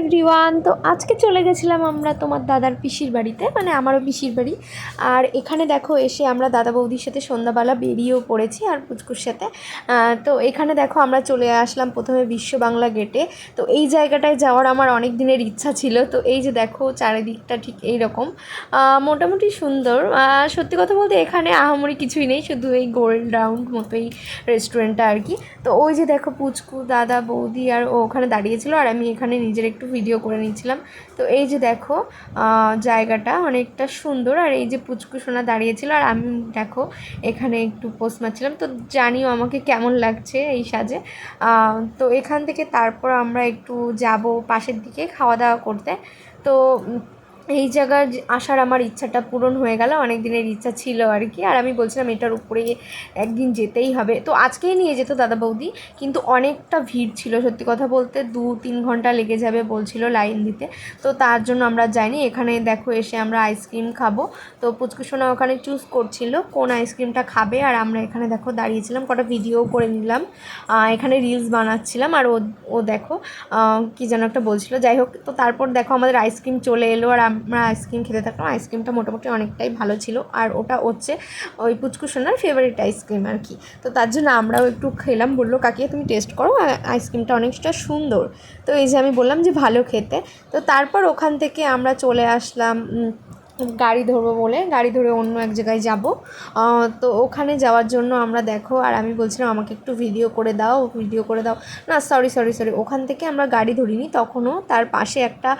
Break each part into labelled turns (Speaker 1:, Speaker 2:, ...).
Speaker 1: Everyone তো আজকে চলে গেছিলাম আমরা তোমার দাদার পিসির বাড়িতে মানে আমারও পিসির বাড়ি। আর এখানে দেখো এসে আমরা দাদা বৌদির সাথে সন্ধ্যাবেলা বেরিয়েও পড়েছি আর পুচকুর সাথে। তো এখানে দেখো আমরা চলে আসলাম প্রথমে বিশ্ব বাংলা গেটে। তো এই জায়গাটায় যাওয়ার আমার অনেক দিনের ইচ্ছা ছিল। তো এই যে দেখো চারিদিকটা ঠিক এই রকম। মোটামুটি সুন্দর। সত্যি কথা বলতে এখানে আহামরি কিছুই নেই, শুধু এই গোল্ড রাউন্ড মতোই রেস্টুরেন্টটা আর কি। তো ওই যে দেখো পুচকু, দাদা, বৌদি আর ও ওখানে দাঁড়িয়েছিল আর আমি এখানে নিজের একটু ভিডিও করে নিয়েছিলাম তো এই যে দেখো জায়গাটা অনেকটা সুন্দর আর এই যে পুচকু সোনা দাঁড়িয়েছিল আর আমি দেখো এখানে একটু পোস্ট মারছিলাম। তো জানিও আমাকে কেমন লাগছে এই সাজে। তো এখান থেকে তারপর আমরা একটু যাব পাশের দিকে খাওয়া দাওয়া করতে। তো এই জায়গার আসার আমার ইচ্ছাটা পূরণ হয়ে গেল অনেক দিনের ইচ্ছা ছিল আর কি। আর আমি বলছিলাম এটার উপরে একদিন যেতেই হবে। তো আজকেই নিয়ে যেত দাদা বৌদি, কিন্তু অনেকটা ভিড় ছিল সত্যি কথা বলতে, দু তিন ঘণ্টা লেগে যাবে বলছিল লাইন দিতে। তো তার জন্য আমরা যাইনি, এখানে দেখো এসে আমরা আইসক্রিম খাব। তো পুচকুসোনা ওখানে চুজ করছিল কোন আইসক্রিমটা খাবে। আর আমরা এখানে দেখো দাঁড়িয়েছিলাম, কটা ভিডিও করে নিলাম। এখানে রিলস বানাচ্ছিলাম আর ও ও দেখো কি যেন একটা বলছিল। যাই হোক, তো তারপর দেখো আমাদের আইসক্রিম চলে এলো আর আমরা আইসক্রিম খেতে থাকলাম আইসক্রিমটা মোটামুটি অনেকটাই ভালো ছিল। আর ওটা হচ্ছে ওই পুচকুসোনার ফেভারিট আইসক্রিম আর কি। তো তার জন্য আমরাও একটু খেলাম, বলল, কাকিয়া, তুমি টেস্ট করো আইসক্রিমটা অনেকটা সুন্দর। তো এই যে আমি বললাম যে, ভালো খেতে। তো তারপর ওখান থেকে আমরা চলে আসলাম গাড়ি ধরবো বলে, গাড়ি ধরে অন্য এক জায়গায় যাব। তো ওখানে যাওয়ার জন্য আমরা দেখো, আর আমি বলছিলাম আমাকে একটু ভিডিও করে দাও ভিডিও করে দাও। না সরি সরি সরি ওখান থেকে আমরা গাড়ি ধরিনি, তখনও তার পাশে একটা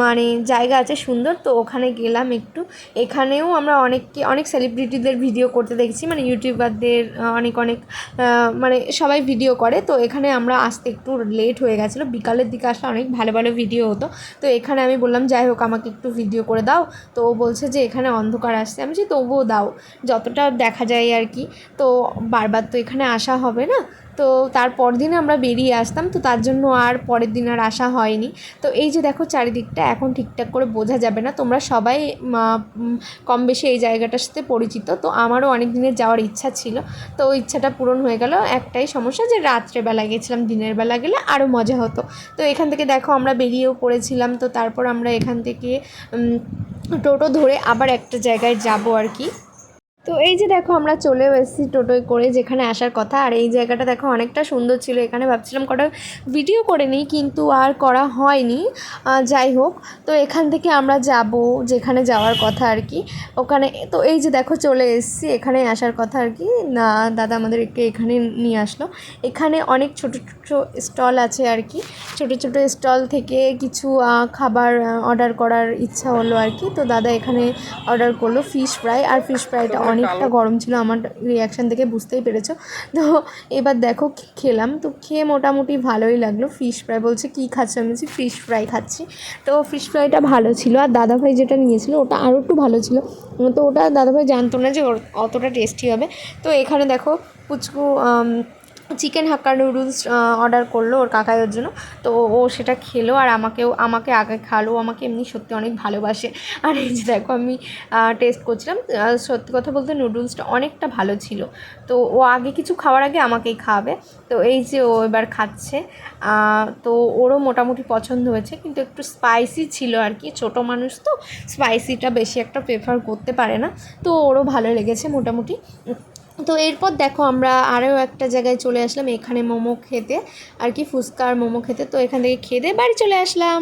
Speaker 1: মানে জায়গা আছে সুন্দর, তো ওখানে গেলাম একটু। এখানেও আমরা অনেককে অনেক সেলিব্রিটিদের ভিডিও করতে দেখছি মানে ইউটিউবারদের অনেক অনেক মানে সবাই ভিডিও করে। তো এখানে আমরা আসতে একটু লেট হয়ে গেছিল, বিকালের দিকে আসলে অনেক ভালো ভালো ভিডিও হতো। তো এখানে আমি বললাম, যাই হোক, আমাকে একটু ভিডিও করে দাও। তো বলছে যে এখানে অন্ধকার আসছে। আমি বলছি, তবুও দাও, যতটা দেখা যায় আর কি। তো বারবার তো এখানে আসা হবে না। তো তারপর দিন আমরা বেরিয়ে আসতাম, তো তার জন্য আর পরের দিন আর আসা হয়নি। তো এই যে দেখো চারিদিকটা এখন ঠিকঠাক করে বোঝা যাবে না। তোমরা সবাই কম বেশি এই জায়গাটার সাথে পরিচিত। তো আমারও অনেক দিনের যাওয়ার ইচ্ছা ছিল। তো ইচ্ছাটা পূরণ হয়ে গেল। একটাই সমস্যা যে রাত্রেবেলা গেছিলাম, দিনের বেলা গেলে আরও মজা হতো। তো এখান থেকে দেখো আমরা বেরিয়েও পড়েছিলাম। তো তারপর আমরা এখান থেকে টোটো ধরে আবার একটা জায়গায় যাব আর কি। তো এই যে দেখো আমরা চলেও এসেছি টোটোয় করে যেখানে আসার কথা, আর এই জায়গাটা দেখো অনেকটা সুন্দর ছিল। এখানে ভাবছিলাম কটা ভিডিও করে নিই, কিন্তু আর করা হয়নি। যাই হোক, তো এখান থেকে আমরা যাব যেখানে যাওয়ার কথা আর কি। ওখানে, তো এই যে দেখো চলে এসেছি এখানে আসার কথা আর কি। না, দাদা আমাদেরকে এখানে নিয়ে আসলো। এখানে অনেক ছোট ছোট স্টল আছে আর কি। ছোট ছোট স্টল থেকে কিছু খাবার অর্ডার করার ইচ্ছা হলো আর কি। তো দাদা এখানে অর্ডার করল ফিশ ফ্রাই, আর ফিশ ফ্রাইটা অনেকটা গরম ছিল আমার রিয়াকশান থেকে বুঝতেই পেরেছ। তো এবার দেখো খেলাম তো খেয়ে মোটামুটি ভালোই লাগল। ফিশ ফ্রাই বলছে কী খাচ্ছ? আমি বলছি ফিশ ফ্রাই খাচ্ছি। তো ফিশ ফ্রাইটা ভালো ছিল আর দাদাভাই যেটা নিয়েছিল ওটা আরও একটু ভালো ছিল। তো ওটা দাদাভাই জানতো না যে ওর অতটা টেস্টি হবে। তো এখানে দেখো পুচকু চিকেন হাক্কা নুডলস অর্ডার করল ওর কাকাইয়ের জন্য। তো ও সেটা খেলো আর আমাকেও, আমাকে আগে খালো। আমাকে এমনি সত্যি অনেক ভালোবাসে। আর এই যে দেখো আমি টেস্ট করছিলাম। সত্যি কথা বলতে নুডলসটা অনেকটা ভালো ছিল। তো ও আগে কিছু খাওয়ার আগে আমাকেই খাওয়াবে। তো এই যে ও এবার খাচ্ছে। তো ওরও মোটামুটি পছন্দ হয়েছে। কিন্তু একটু স্পাইসি ছিল আর কি। ছোটো মানুষ তো স্পাইসিটা বেশি একটা প্রেফার করতে পারে না। তো ওরও ভালো লেগেছে মোটামুটি। তো এরপর দেখো আমরা আরও একটা জায়গায় চলে আসলাম এখানে মোমো খেতে, আর কি ফুচকা আর মোমো খেতে। তো এখান থেকে খেয়ে বাড়ি চলে আসলাম।